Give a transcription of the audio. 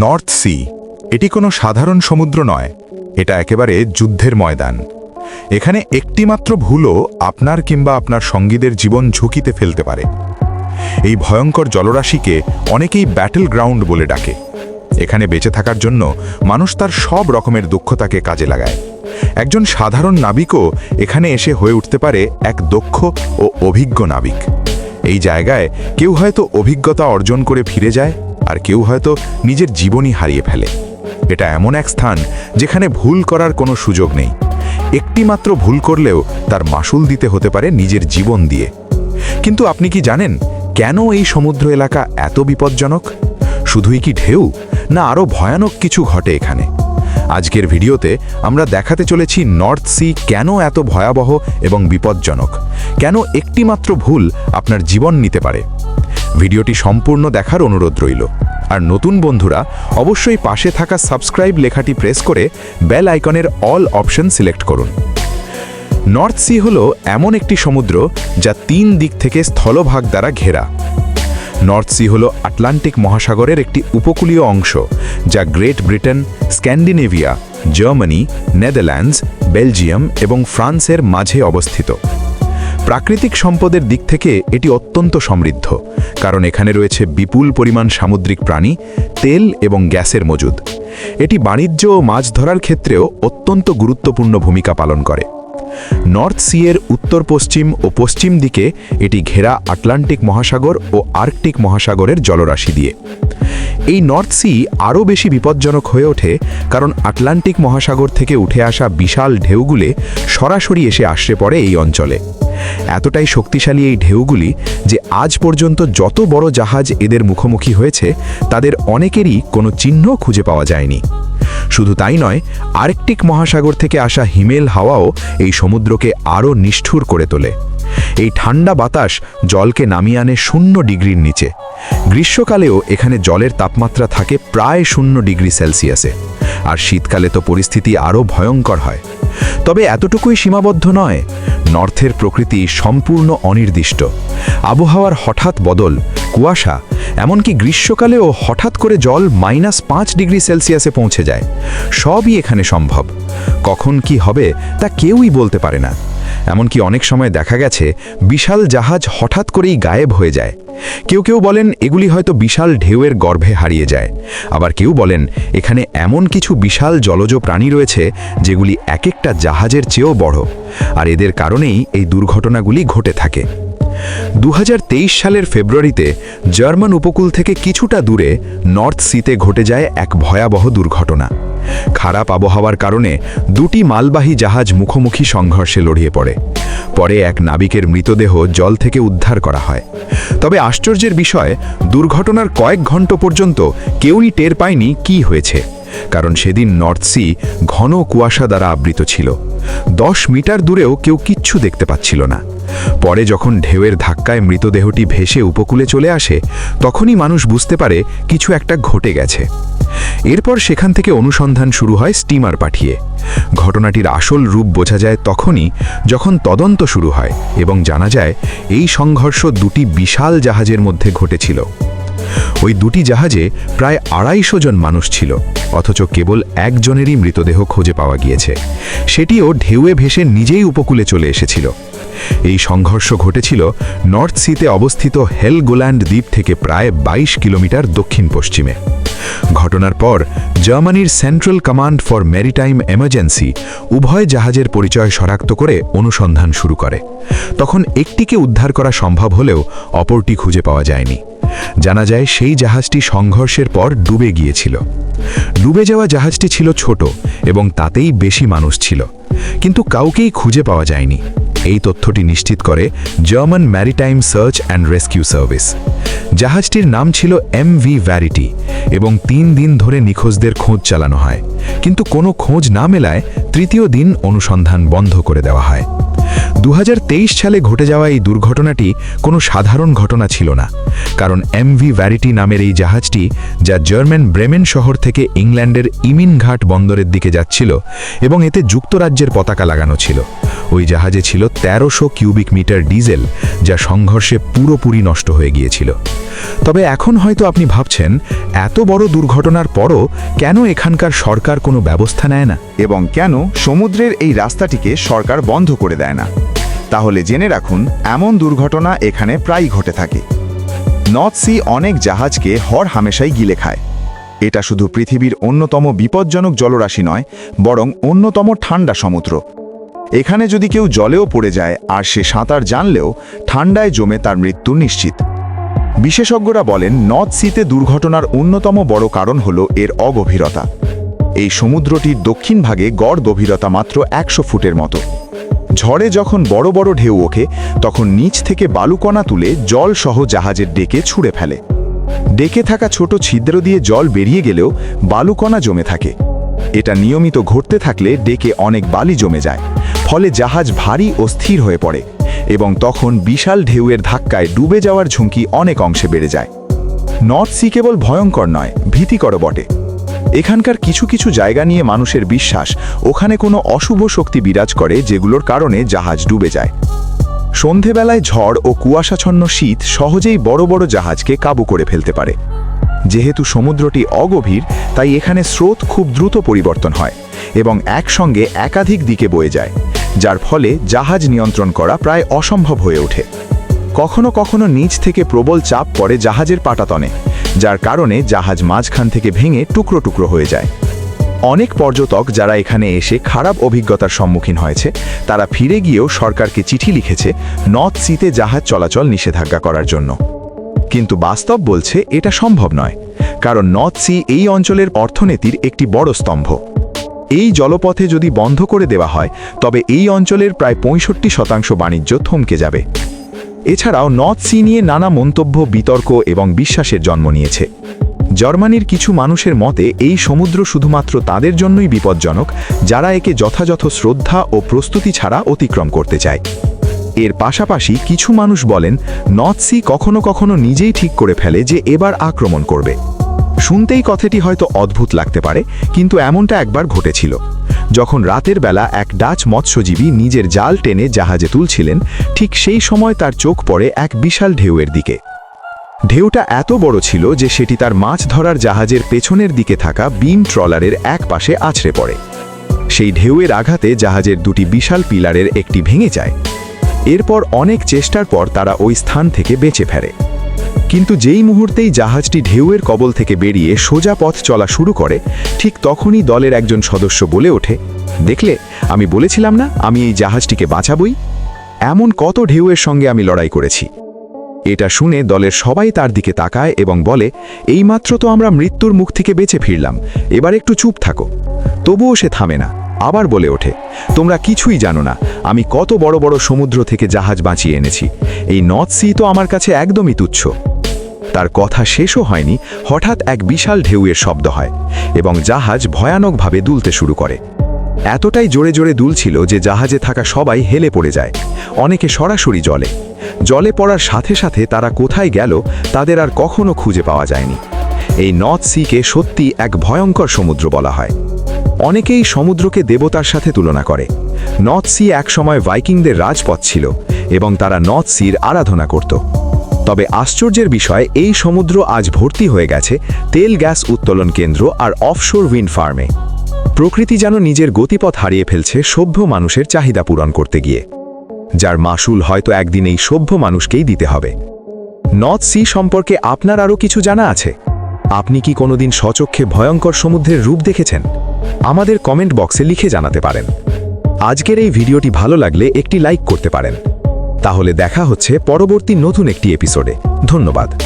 North Sea এটি কোনো সাধারণ সমুদ্র নয়, এটা একেবারে যুদ্ধের ময়দান। এখানে একটিমাত্র ভুলও আপনার কিংবা আপনার সঙ্গীদের জীবন ঝুঁকিতে ফেলতে পারে। এই ভয়ঙ্কর জলরাশিকে অনেকেই ব্যাটেল গ্রাউন্ড বলে ডাকে। এখানে বেঁচে থাকার জন্য মানুষ তার সব রকমের দক্ষতাকে কাজে লাগায়। একজন সাধারণ নাবিকও এখানে এসে হয়ে উঠতে পারে এক দক্ষ ও অভিজ্ঞ নাবিক। এই জায়গায় কেউ হয়তো অভিজ্ঞতা অর্জন করে ফিরে যায় আর কেউ হয়তো নিজের জীবনই হারিয়ে ফেলে। এটা এমন এক স্থান যেখানে ভুল করার কোনো সুযোগ নেই। একটি মাত্র ভুল করলেও তার মাসুল দিতে হতে পারে নিজের জীবন দিয়ে। কিন্তু আপনি কি জানেন কেন এই সমুদ্র এলাকা এত বিপজ্জনক? শুধুই কি ঢেউ, না আরও ভয়ানক কিছু ঘটে এখানে? আজকের ভিডিওতে আমরা দেখাতে চলেছি নর্থ সি কেন এত ভয়াবহ এবং বিপজ্জনক? কেন একটিমাত্র ভুল আপনার জীবন নিতে পারে? ভিডিওটি সম্পূর্ণ দেখার অনুরোধ রইল। আর নতুন বন্ধুরা অবশ্যই পাশে থাকা সাবস্ক্রাইব লেখাটি প্রেস করে বেল আইকনের অল অপশন সিলেক্ট করুন। নর্থ সি হল এমন একটি সমুদ্র যা তিন দিক থেকে স্থলভাগ দ্বারা ঘেরা। নর্থ সি হল আটলান্টিক মহাসাগরের একটি উপকূলীয় অংশ যা Great Britain, Scandinavia, Germany, Netherlands, Belgium এবং ফ্রান্সের মাঝে অবস্থিত। প্রাকৃতিক সম্পদের দিক থেকে এটি অত্যন্ত সমৃদ্ধ, কারণ এখানে রয়েছে বিপুল পরিমাণ সামুদ্রিক প্রাণী, তেল এবং গ্যাসের মজুদ। এটি বাণিজ্য ও মাছ ধরার ক্ষেত্রেও অত্যন্ত গুরুত্বপূর্ণ ভূমিকা পালন করে। নর্থ সি এর উত্তর পশ্চিম ও পশ্চিম দিকে এটি ঘেরা আটলান্টিক মহাসাগর ও আর্কটিক মহাসাগরের জলরাশি দিয়ে। এই নর্থ সি আরও বেশি বিপজ্জনক হয়ে ওঠে, কারণ আটলান্টিক মহাসাগর থেকে উঠে আসা বিশাল ঢেউগুলে সরাসরি এসে আশ্রে পড়ে এই অঞ্চলে। এতটাই শক্তিশালী এই ঢেউগুলি যে আজ পর্যন্ত যত বড় জাহাজ এদের মুখোমুখি হয়েছে, তাদের অনেকেরই কোনো চিহ্ন খুঁজে পাওয়া যায়নি। শুধু তাই নয়, আর্কটিক মহাসাগর থেকে আসা হিমেল হাওয়াও এই সমুদ্রকে আরও নিষ্ঠুর করে তোলে। এই ঠান্ডা বাতাস জলকে নামিয়ে আনে শূন্য ডিগ্রির নিচে। গ্রীষ্মকালেও এখানে জলের তাপমাত্রা থাকে প্রায় শূন্য ডিগ্রি সেলসিয়াসে। আর শীতকালে তো পরিস্থিতি আরও ভয়ঙ্কর হয়। তবে এতটুকুই সীমাবদ্ধ নয়, নর্থের প্রকৃতি সম্পূর্ণ অনির্দিষ্ট। আবহাওয়ার হঠাৎ বদল, কুয়াশা, এমনকি গ্রীষ্মকালেও হঠাৎ করে জল মাইনাস পাঁচ ডিগ্রি সেলসিয়াসে পৌঁছে যায়। সবই এখানে সম্ভব। কখন কি হবে তা কেউই বলতে পারে না। এমনকি অনেক সময় দেখা গেছে বিশাল জাহাজ হঠাৎ করেই গায়েব হয়ে যায়। কেউ কেউ বলেন এগুলি হয়তো বিশাল ঢেউয়ের গর্ভে হারিয়ে যায়। আবার কেউ বলেন এখানে এমন কিছু বিশাল জলজ প্রাণী রয়েছে যেগুলি এক একটা জাহাজের চেয়েও বড়। আর এদের কারণেই এই দুর্ঘটনাগুলি ঘটে থাকে। দু হাজার তেইশ সালের ফেব্রুয়ারিতে জার্মান উপকূল থেকে কিছুটা দূরে নর্থ সিতে ঘটে যায় এক ভয়াবহ দুর্ঘটনা। খারাপ আবহাওয়ার কারণে দুটি মালবাহী জাহাজ মুখোমুখি সংঘর্ষে লড়িয়ে পড়ে। পরে এক নাবিকের মৃতদেহ জল থেকে উদ্ধার করা হয়। তবে আশ্চর্যের বিষয়, দুর্ঘটনার কয়েক ঘণ্টা পর্যন্ত কেউই টের পায়নি কি হয়েছে, কারণ সেদিন নর্থ সি ঘন কুয়াশা দ্বারা আবৃত ছিল। দশ মিটার দূরেও কেউ কিচ্ছু দেখতে পাচ্ছিল না। পরে যখন ঢেউয়ের ধাক্কায় মৃতদেহটি ভেসে উপকূলে চলে আসে, তখনই মানুষ বুঝতে পারে কিছু একটা ঘটে গেছে। এরপর সেখান থেকে অনুসন্ধান শুরু হয় স্টিমার পাঠিয়ে। ঘটনাটির আসল রূপ বোঝা যায় তখনই যখন তদন্ত শুরু হয় এবং জানা যায় এই সংঘর্ষ দুটি বিশাল জাহাজের মধ্যে ঘটেছিল। ওই দুটি জাহাজে প্রায় আড়াইশো জন মানুষ ছিল। অথচ কেবল একজনেরই মৃতদেহ খুঁজে পাওয়া গিয়েছে। সেটিও ঢেউয়ে ভেসে নিজেই উপকূলে চলে এসেছিল। এই সংঘর্ষ ঘটেছিল নর্থ সিতে অবস্থিত হেলগোল্যান্ড দ্বীপ থেকে প্রায় ২২ কিলোমিটার দক্ষিণ পশ্চিমে। ঘটনার পর জার্মানির Central Command for Maritime Emergency উভয় জাহাজের পরিচয় শনাক্ত করে অনুসন্ধান শুরু করে। তখন একটিকে উদ্ধার করা সম্ভব হলেও অপরটি খুঁজে পাওয়া যায়নি। জানা যায় সেই জাহাজটি সংঘর্ষের পর ডুবে গিয়েছিল। ডুবে যাওয়া জাহাজটি ছিল ছোট এবং তাতেই বেশি মানুষ ছিল। কিন্তু কাউকেই খুঁজে পাওয়া যায়নি। এই তথ্যটি নিশ্চিত করে German Maritime Search and Rescue Service জাহাজটির নাম ছিল এম ভি ভ্যারিটি এবং তিন দিন ধরে নিখোঁজদের খোঁজ চালানো হয়। কিন্তু কোনো খোঁজ না মেলায় তৃতীয় দিন অনুসন্ধান বন্ধ করে দেওয়া হয়। দু হাজার তেইশ সালে ঘটে যাওয়া এই দুর্ঘটনাটি কোনো সাধারণ ঘটনা ছিল না, কারণ এমভি ভ্যারিটি নামের এই জাহাজটি, যা জার্মান ব্রেমেন শহর থেকে ইংল্যান্ডের ইমিনঘাট বন্দরের দিকে যাচ্ছিল এবং এতে যুক্তরাজ্যের পতাকা লাগানো ছিল। ওই জাহাজে ছিল তেরোশো কিউবিক মিটার ডিজেল যা সংঘর্ষে পুরোপুরি নষ্ট হয়ে গিয়েছিল। তবে এখন হয়তো আপনি ভাবছেন, এত বড় দুর্ঘটনার পরও কেন এখানকার সরকার কোনো ব্যবস্থা নেয় না? এবং কেন সমুদ্রের এই রাস্তাটিকে সরকার বন্ধ করে দেয় না? তাহলে জেনে রাখুন, এমন দুর্ঘটনা এখানে প্রায়ই ঘটে থাকে। নর্থ সি অনেক জাহাজকে হর হামেশাই গিলে খায়। এটা শুধু পৃথিবীর অন্যতম বিপজ্জনক জলরাশি নয়, বরং অন্যতম ঠান্ডা সমুদ্র। এখানে যদি কেউ জলেও পড়ে যায় আর সে সাঁতার জানলেও ঠান্ডায় জমে তার মৃত্যু নিশ্চিত। বিশেষজ্ঞরা বলেন, নর্থ সিতে দুর্ঘটনার অন্যতম বড় কারণ হল এর অগভীরতা। এই সমুদ্রটির দক্ষিণ ভাগে গড় গভীরতা মাত্র একশো ফুটের মতো। ঝড়ে যখন বড় বড় ঢেউ ওঠে, তখন নিচ থেকে বালুকণা তুলে জল সহ জাহাজের ডেকে ছুঁড়ে ফেলে। ডেকে থাকা ছোট ছিদ্র দিয়ে জল বেরিয়ে গেলেও বালুকণা জমে থাকে। এটা নিয়মিত ঘটতে থাকলে ডেকে অনেক বালি জমে যায়। ফলে জাহাজ ভারী ও স্থির হয়ে পড়ে এবং তখন বিশাল ঢেউয়ের ধাক্কায় ডুবে যাওয়ার ঝুঁকি অনেক অংশে বেড়ে যায়। নর্থ সি কেবল ভয়ঙ্কর নয় ভীতিকর বটে। এখানকার কিছু কিছু জায়গা নিয়ে মানুষের বিশ্বাস, ওখানে কোনো অশুভ শক্তি বিরাজ করে যেগুলোর কারণে জাহাজ ডুবে যায়। সন্ধেবেলায় ঝড় ও কুয়াশাচ্ছন্ন শীত সহজেই বড় বড় জাহাজকে কাবু করে ফেলতে পারে। যেহেতু সমুদ্রটি অগভীর, তাই এখানে স্রোত খুব দ্রুত পরিবর্তন হয় এবং একসঙ্গে একাধিক দিকে বয়ে যায়। যার ফলে জাহাজ নিয়ন্ত্রণ করা প্রায় অসম্ভব হয়ে ওঠে। কখনো কখনো নিচ থেকে প্রবল চাপ পড়ে জাহাজের পাটাতনে, যার কারণে জাহাজ মাঝখান থেকে ভেঙে টুকরো টুকরো হয়ে যায়। অনেক পর্যটক যারা এখানে এসে খারাপ অভিজ্ঞতার সম্মুখীন হয়েছে, তারা ফিরে গিয়েও সরকারকে চিঠি লিখেছে নর্থ সিতে জাহাজ চলাচল নিষেধাজ্ঞা করার জন্য। কিন্তু বাস্তব বলছে এটা সম্ভব নয়, কারণ নর্থ সি এই অঞ্চলের অর্থনীতির একটি বড় স্তম্ভ। এই জলপথে যদি বন্ধ করে দেওয়া হয়, তবে এই অঞ্চলের প্রায় পঁয়ষট্টি শতাংশ বাণিজ্য থমকে যাবে। এছাড়াও নর্থ সি নিয়ে নানা মন্তব্য, বিতর্ক এবং বিশ্বাসের জন্ম নিয়েছে। জার্মানির কিছু মানুষের মতে, এই সমুদ্র শুধুমাত্র তাদের জন্যই বিপজ্জনক, যারা একে যথাযথ শ্রদ্ধা ও প্রস্তুতি ছাড়া অতিক্রম করতে চায়। এর পাশাপাশি কিছু মানুষ বলেন, নর্থ সি কখনো কখনো নিজেই ঠিক করে ফেলে যে এবার আক্রমণ করবে। শুনতেই কথাটি হয়তো অদ্ভুত লাগতে পারে, কিন্তু এমনটা একবার ঘটেছিল। যখন রাতের বেলা এক ডাচ মৎস্যজীবী নিজের জাল টেনে জাহাজে তুলছিলেন, ঠিক সেই সময় তার চোখ পড়ে এক বিশাল ঢেউয়ের দিকে। ঢেউটা এত বড় ছিল যে সেটি তার মাছ ধরার জাহাজের পেছনের দিকে থাকা বিম ট্রলারের এক পাশে আছড়ে পড়ে। সেই ঢেউয়ের আঘাতে জাহাজের দুটি বিশাল পিলারের একটি ভেঙে যায়। এরপর অনেক চেষ্টার পর তারা ওই স্থান থেকে বেঁচে ফেরে। কিন্তু যেই মুহূর্তেই জাহাজটি ঢেউয়ের কবল থেকে বেরিয়ে সোজা পথ চলা শুরু করে, ঠিক তখনই দলের একজন সদস্য বলে ওঠে, দেখলে, আমি বলেছিলাম না আমি এই জাহাজটিকে বাঁচাবই? এমন কত ঢেউয়ের সঙ্গে আমি লড়াই করেছি। এটা শুনে দলের সবাই তার দিকে তাকায় এবং বলে, এইমাত্র তো আমরা মৃত্যুর মুখ থেকে বেঁচে ফিরলাম, এবার একটু চুপ থাকো। তবুও সে থামে না, আবার বলে ওঠে, তোমরা কিছুই জানো না, আমি কত বড় বড় সমুদ্র থেকে জাহাজ বাঁচিয়ে এনেছি। এই নর্থ সি তো আমার কাছে একদমই তুচ্ছ। তার কথা শেষও হয়নি, হঠাৎ এক বিশাল ঢেউয়ের শব্দ হয় এবং জাহাজ ভয়ানকভাবে দুলতে শুরু করে। এতটাই জোরে জোরে দুলছিল যে জাহাজে থাকা সবাই হেলে পড়ে যায়। অনেকে সরাসরি জলে। জলে পড়ার সাথে সাথে তারা কোথায় গেল, তাদের আর কখনো খুঁজে পাওয়া যায়নি। এই নর্থ সিকে সত্যি এক ভয়ঙ্কর সমুদ্র বলা হয়। অনেকেই সমুদ্রকে দেবতার সাথে তুলনা করে। নর্থ সি একসময় ভাইকিংদের রাজপথ ছিল এবং তারা নর্থ সির আরাধনা করত। তবে আশ্চর্যের বিষয়, এই সমুদ্র আজ ভর্তি হয়ে গেছে তেল গ্যাস উত্তোলন কেন্দ্র আর অফশোর উইন্ড ফার্মে প্রকৃতি যেন নিজের গতিপথ হারিয়ে ফেলছে সভ্য মানুষের চাহিদা পূরণ করতে গিয়ে। যার মাসুল হয়তো একদিন এই সভ্য মানুষকেই দিতে হবে। নর্থ সি সম্পর্কে আপনার আরও কিছু জানা আছে? আপনি কি কোনোদিন সচক্ষে ভয়ঙ্কর সমুদ্রের রূপ দেখেছেন? আমাদের কমেন্ট বক্সে লিখে জানাতে পারেন। আজকের এই ভিডিওটি ভালো লাগলে একটি লাইক করতে পারেন। তাহলে দেখা হচ্ছে পরবর্তী নতুন একটি এপিসোডে। ধন্যবাদ।